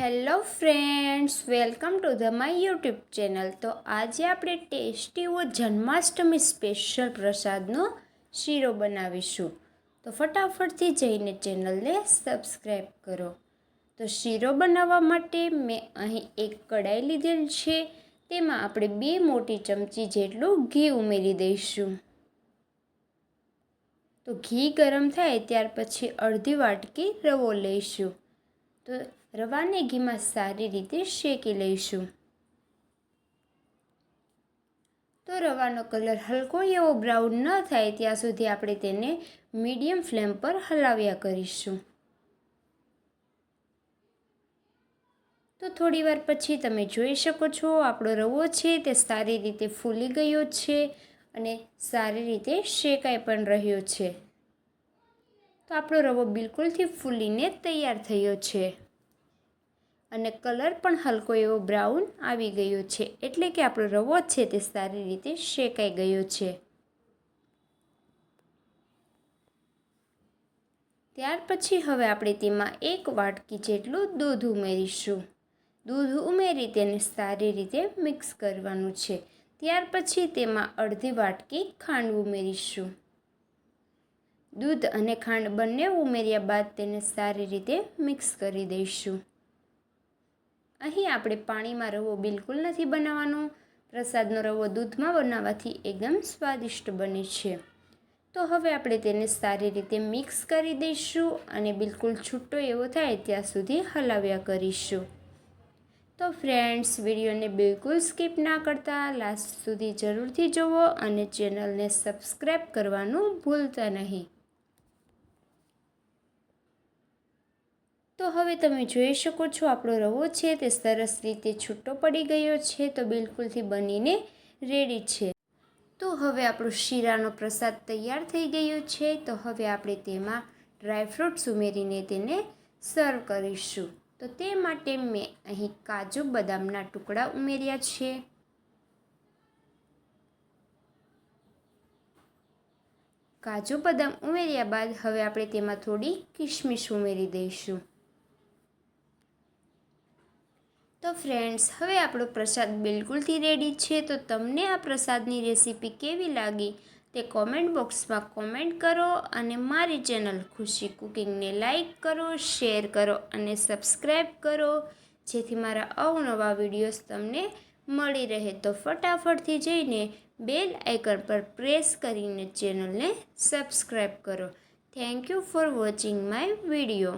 Hello friends, welcome to the my YouTube channel. તો આજે આપણે ટેસ્ટી એવો જન્માષ્ટમી સ્પેશિયલ પ્રસાદનો શીરો બનાવીશું. તો ફટાફટથી જઈને ચેનલને સબસ્ક્રાઈબ કરો. તો શીરો બનાવવા માટે મેં અહીં એક કડાઈ લીધેલ છે. તેમાં આપણે બે મોટી ચમચી જેટલું ઘી ઉમેરી દઈશું. તો ઘી ગરમ થાય ત્યાર પછી અડધી વાટકી રવો લઈશું. તો રવાને ઘીમાં સારી રીતે શેકી લઈશું. તો રવાનો કલર હલકો એવો બ્રાઉન ન થાય ત્યાં સુધી આપણે તેને મીડિયમ ફ્લેમ પર હલાવ્યા કરીશું. તો થોડી વાર પછી તમે જોઈ શકો છો આપણો રવો છે તે સારી રીતે ફૂલી ગયો છે અને સારી રીતે શેકાઈ પણ રહ્યો છે. તો આપણો રવો બિલકુલથી ફૂલીને તૈયાર થયો છે. અને કલર પણ હલકો એવો બ્રાઉન આવી ગયો છે, એટલે કે આપણો રવો છે તે સારી રીતે શેકાઈ ગયો છે. ત્યાર પછી હવે આપણે તેમાં એક વાટકી જેટલું દૂધ ઉમેરીશું. દૂધ ઉમેરી તેને સારી રીતે મિક્સ કરવાનું છે. ત્યાર પછી તેમાં અડધી વાટકી ખાંડ ઉમેરીશું. દૂધ અને ખાંડ બંને ઉમેર્યા બાદ તેને સારી રીતે મિક્સ કરી દઈશું. અહીં આપણે પાણીમાં રવો બિલકુલ નથી બનાવવાનો. પ્રસાદનો રવો દૂધમાં બનાવવાથી એકદમ સ્વાદિષ્ટ બને છે. તો હવે આપણે તેને સારી રીતે મિક્સ કરી દઈશું અને બિલકુલ છૂટો એવો થાય ત્યાં સુધી હલાવ્યા કરીશું. તો ફ્રેન્ડ્સ, વિડીયોને બિલકુલ સ્કીપ ના કરતા, લાસ્ટ સુધી જરૂરથી જુઓ અને ચેનલને સબસ્ક્રાઈબ કરવાનું ભૂલતા નહીં. તો હવે તમે જોઈ શકો છો આપણો રવો છે તે સરસ રીતે છૂટો પડી ગયો છે તો બિલકુલથી બનીને રેડી છે. તો હવે આપણો શીરાનો પ્રસાદ તૈયાર થઈ ગયો છે તો હવે આપણે તેમાં ડ્રાયફ્રૂટ્સ ઉમેરીને તેને સર્વ કરીશું. તો તે માટે મેં અહીં કાજુ બદામના ટુકડા ઉમેર્યા છે. કાજુ બદામ ઉમેર્યા બાદ હવે આપણે તેમાં થોડી કિશમિશ ઉમેરી દઈશું. તો ફ્રેન્ડ્સ હવે આપણો પ્રસાદ બિલકુલથી રેડી છે તો તમને આ પ્રસાદની રેસીપી કેવી લાગી? તે કોમેન્ટ બોક્સમાં કોમેન્ટ કરો અને મારી ચેનલ ખુશી કુકિંગને લાઇક કરો શેર કરો અને સબસ્ક્રાઈબ કરો, જેથી મારા અવનવા વિડીયોઝ તમને મળી રહે. તો ફટાફટથી જઈને બેલ આઇકન પર પ્રેસ કરીને ચેનલને સબસ્ક્રાઈબ કરો. Thank you for watching my video